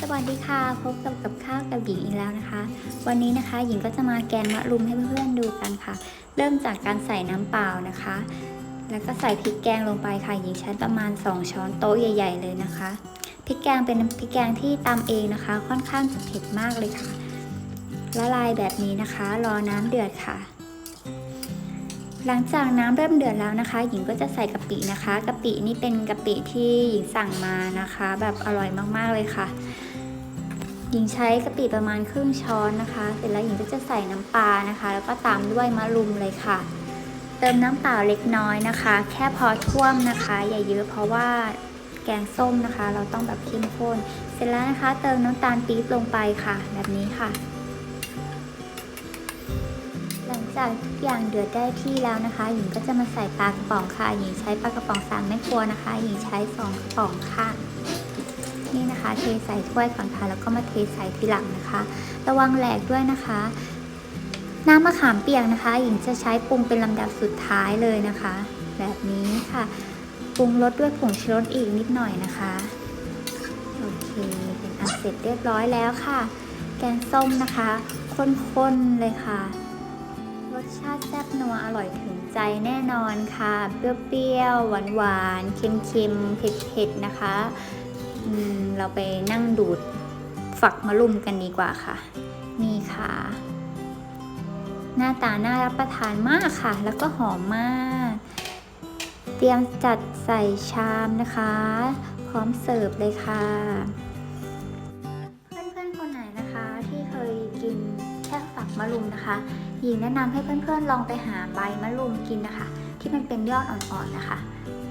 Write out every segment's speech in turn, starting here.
สวัสดีค่ะ พบกับกับข้าวกับหญิงอีกแล้วนะคะ วันนี้นะคะหญิงก็จะมาแกงมะรุมให้เพื่อนๆดูกันค่ะ เริ่มจากการใส่น้ำเปล่านะคะ แล้วก็ใส่พริกแกงลงไปค่ะหญิงใช้ประมาณ 2 ช้อนโต๊ะใหญ่ ๆ เลยนะคะพริกแกงเป็นพริกแกงที่ตำเองนะคะ ค่อนข้างจะเผ็ดมากเลยค่ะละลายแบบนี้นะคะ รอน้ำเดือดค่ะ หลังจากน้ำเริ่มเดือดแล้วนะคะ หญิงก็จะใส่กะปินะคะกะปินี่เป็นกะปิที่หญิงสั่งมานะคะ แบบอร่อยมากๆเลยค่ะ หญิงใช้กะปิประมาณครึ่งช้อนนะคะ เสร็จแล้วหญิงก็จะใส่น้ำปลานะคะ แล้วก็ตามด้วยมะรุมเลยค่ะ เติมน้ำเปล่าเล็กน้อยนะคะ แค่พอท่วมนะคะ อย่าเยอะเพราะว่าแกงส้มนะคะ เราต้องแบบเข้มข้น เสร็จแล้วนะคะ เติมน้ำตาลปี๊บลงไปค่ะ แบบนี้ค่ะ จากทุกอย่างเดือดได้ที่แล้วนะคะ หญิงก็จะมาใส่ปลากระป๋องค่ะ หญิงใช้ปลากระป๋องสามแม่ครัวนะคะ หญิงใช้สองกระป๋องค่ะนี่นะคะ เทใส่ถ้วยก่อนค่ะ แล้วก็มาเทใส่ทีหลังนะคะ ระวังแหลกด้วยนะคะ น้ำมะขามเปียกนะคะ หญิงจะใช้ปรุงเป็นลำดับสุดท้ายเลยนะคะ แบบนี้ค่ะ ปรุงรสด้วยผงชูรสอีกนิดหน่อยนะคะ โอเค เป็นอันเสร็จเรียบร้อยแล้วค่ะ แกงส้มนะคะ ข้นๆเลยค่ะ ชาติแซ่บนัวอร่อยถึงใจแน่นอนค่ะ เปรี้ยวๆ หวานๆ เค็มๆ เผ็ดๆ นะคะ เราไปนั่งดูดฝักมะรุมกันดีกว่าค่ะ นี่ค่ะ หน้าตาน่ารับประทานมากค่ะ แล้วก็หอมมาก เตรียมจัดใส่ชามนะคะ พร้อมเสิร์ฟเลยค่ะ มะรุมนะคะ หญิงแนะนำให้เพื่อนๆลองไปหาใบมะรุมกินนะคะ ที่มันเป็นยอดอ่อนๆนะคะ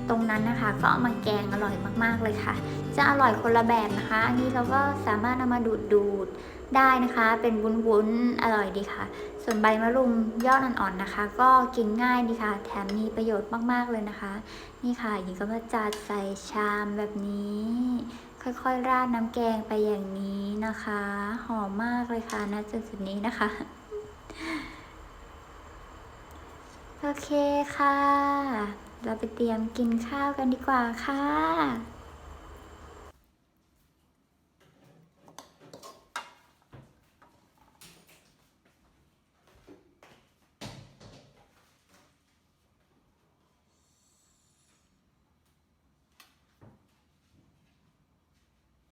ตรงนั้นนะคะก็เอามาแกงอร่อยมากๆเลยค่ะ จะอร่อยคนละแบบนะคะ อันนี้เราก็สามารถเอามาดูดดูดๆได้นะคะ เป็นวุ้นๆ อร่อยดีค่ะ ส่วนใบมะรุมยอดอ่อนๆนะคะ ก็กินง่ายดีค่ะ แถมมีประโยชน์มากๆเลยนะคะ นี่ค่ะหญิงก็มาจัดใส่ชามแบบนี้ ค่อยๆ ราดน้ำแกงไปอย่างนี้นะคะ หอมมากเลยค่ะณจุดจุดๆนี้นะคะ โอเคค่ะ เราไปเตรียมกินข้าวกันดีกว่าค่ะ